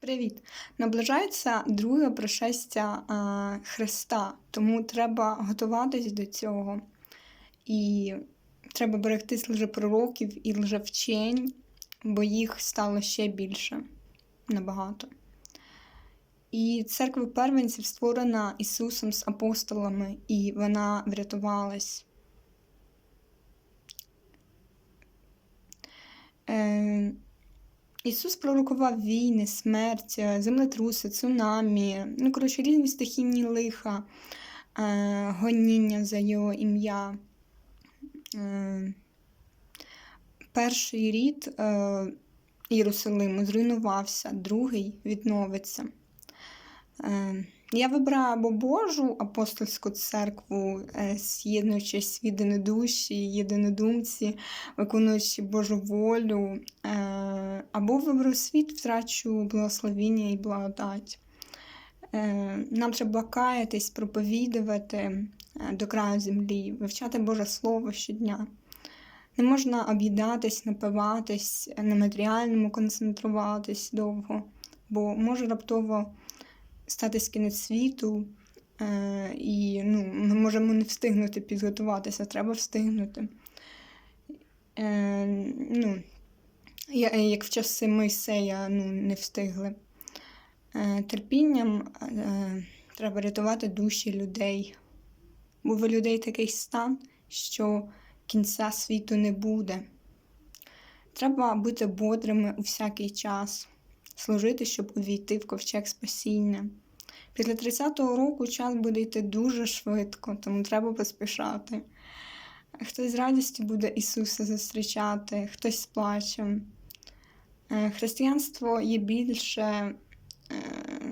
Привіт! Наближається друге пришестя е, Христа, тому треба готуватись до цього. І треба берегтись лжепророків і лжевчень, бо їх стало ще більше набагато. І церква первенців створена Ісусом з апостолами, і вона врятувалась. Е, Ісус пророкував війни, смерть, е, землетруси, цунамі, ну, коротше, різні стихійні лиха, е, гоніння за його ім'я. Е, Перший рід е, Єрусалиму зруйнувався, другий відновиться. Е, Я вибираю або Божу апостольську церкву, е, з'єднуючись в єдинодуші, єдинодумці, виконуючи Божу волю, е, або виберу світ, втрачу благословіння і благодать. Е, Нам треба каятись, проповідувати е, до краю землі, вивчати Боже Слово щодня. Не можна об'їдатись, напиватись, на матеріальному концентруватись довго, бо може раптово статись кінець світу, е, і ну, ми можемо не встигнути підготуватися, треба встигнути. Ну, як в часи Мойсея ну, не встигли. Е, терпінням е, треба рятувати душі людей. Бо в людей такий стан, що кінця світу не буде. Треба бути бодрими у всякий час, служити, щоб увійти в ковчег спасіння. Після 30-го року час буде йти дуже швидко, тому треба поспішати. Хтось з радістю буде Ісуса зустрічати, хтось з плачем. Е, Християнство є більше, е,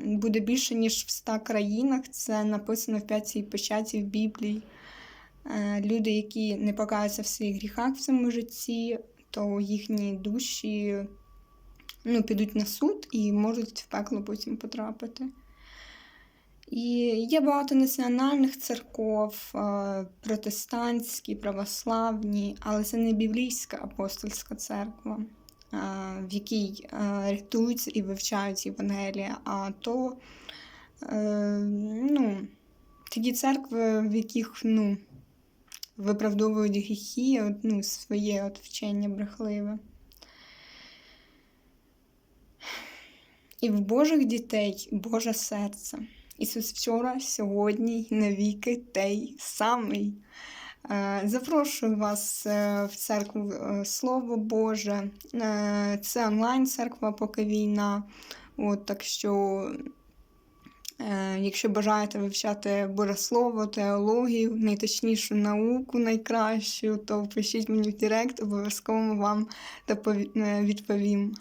буде більше, ніж в 100 країнах. Це написано в п'ятій печаті в Біблії. Е, Люди, які не покаються в своїх гріхах в цьому житті, то їхні душі ну, підуть на суд і можуть в пекло потім потрапити. І є багато національних церков, протестантські, православні, але це не біблійська апостольська церква, в якій е, рятуються і вивчають Євангелія, а то е, ну, такі церкви, в яких ну, виправдовують гріхи, ну, своє от вчення брехливе. І в Божих дітей Боже серце. Ісус вчора, сьогодні навіки той самий. Е, Запрошую вас е, в церкву е, Слово Боже. Це онлайн-церква, поки війна. От, так що, якщо бажаєте вивчати Боже Слово, теологію, найточнішу науку, найкращу, то пишіть мені в Директ, обов'язково вам відповім.